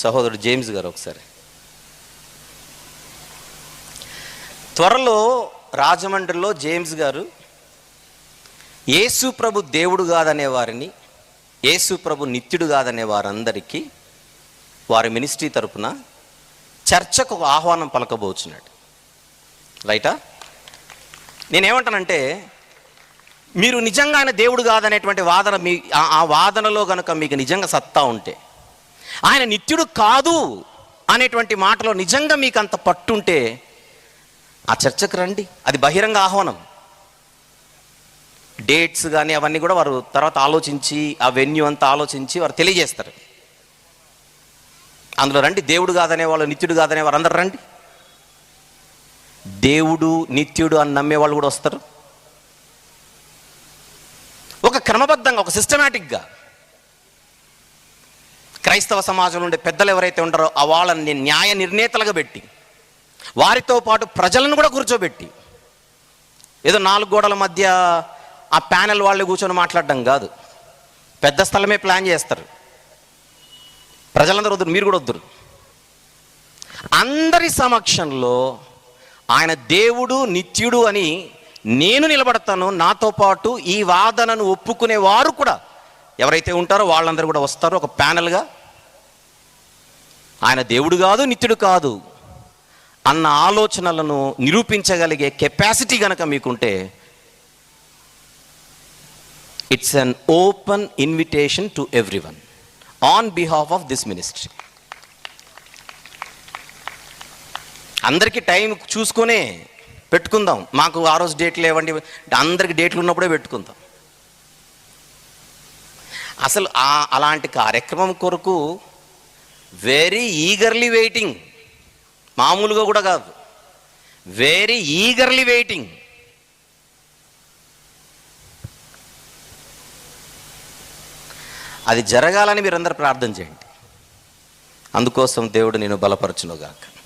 సహోదరుడు జేమ్స్ గారు ఒకసారి. త్వరలో రాజమండ్రిలో జేమ్స్ గారు యేసు ప్రభు దేవుడు కాదనే వారిని యేసు ప్రభు నిత్యుడు కాదనే వారందరికీ వారి మినిస్ట్రీ తరపున చర్చకు ఒక ఆహ్వానం పలకబోచున్నాడు. రైటా? నేనేమంటానంటే మీరు నిజంగా ఆయన దేవుడు కాదనేటువంటి వాదన మీ ఆ వాదనలో కనుక మీకు నిజంగా సత్తా ఉంటే ఆయన నిత్యుడు కాదు అనేటువంటి మాటలో నిజంగా మీకు అంత పట్టుంటే ఆ చర్చకు రండి. అది బహిరంగ ఆహ్వానం. డేట్స్ కానీ అవన్నీ కూడా వారు తర్వాత ఆలోచించి ఆ వెన్యూ అంతా ఆలోచించి వారు తెలియజేస్తారు. అందులో రండి. దేవుడు కాదనే వాళ్ళు నిత్యుడు కాదనే వారు అందరు రండి. దేవుడు నిత్యుడు అని నమ్మే వాళ్ళు కూడా వస్తారు. ఒక క్రమబద్ధంగా ఒక సిస్టమేటిక్గా క్రైస్తవ సమాజంలో ఉండే పెద్దలు ఎవరైతే ఉంటారో ఆ వాళ్ళని న్యాయ నిర్ణేతలుగా పెట్టి వారితో పాటు ప్రజలను కూడా కూర్చోబెట్టి ఏదో నాలుగు గోడల మధ్య ఆ ప్యానెల్ వాళ్ళు కూర్చొని మాట్లాడడం కాదు. పెద్ద స్థలమే ప్లాన్ చేస్తారు. ప్రజలందరూ వద్దురు మీరు కూడా వద్దురు. అందరి సమక్షంలో ఆయన దేవుడు నిత్యుడు అని నేను నిలబడతాను నాతో పాటు ఈ వాదనను ఒప్పుకునే వారు కూడా ఎవరైతే ఉంటారో వాళ్ళందరూ కూడా వస్తారు ఒక ప్యానల్గా. ఆయన దేవుడు కాదు నిత్యుడు కాదు అన్న ఆలోచనలను నిరూపించగలిగే కెపాసిటీ గనక మీకుంటే it's an open invitation to everyone on behalf of this ministry. అందరికీ టైం చూసుకునే పెట్టుకుందాం. మాకు ఆ రోజు డేట్లు లేవండి. అందరికి డేట్లు ఉన్నప్పుడే పెట్టుకుందాం. అసలు ఆ అలాంటి కార్యక్రమం కొరకు వెరీ ఈగర్లీ వెయిటింగ్ మామూలుగా కూడా కాదు. వెరీ ఈగర్లీ వెయిటింగ్ అది జరగాలని మీరందరూ ప్రార్థన చేయండి. అందుకోసం దేవుడు నేను బలపరచునుగాక.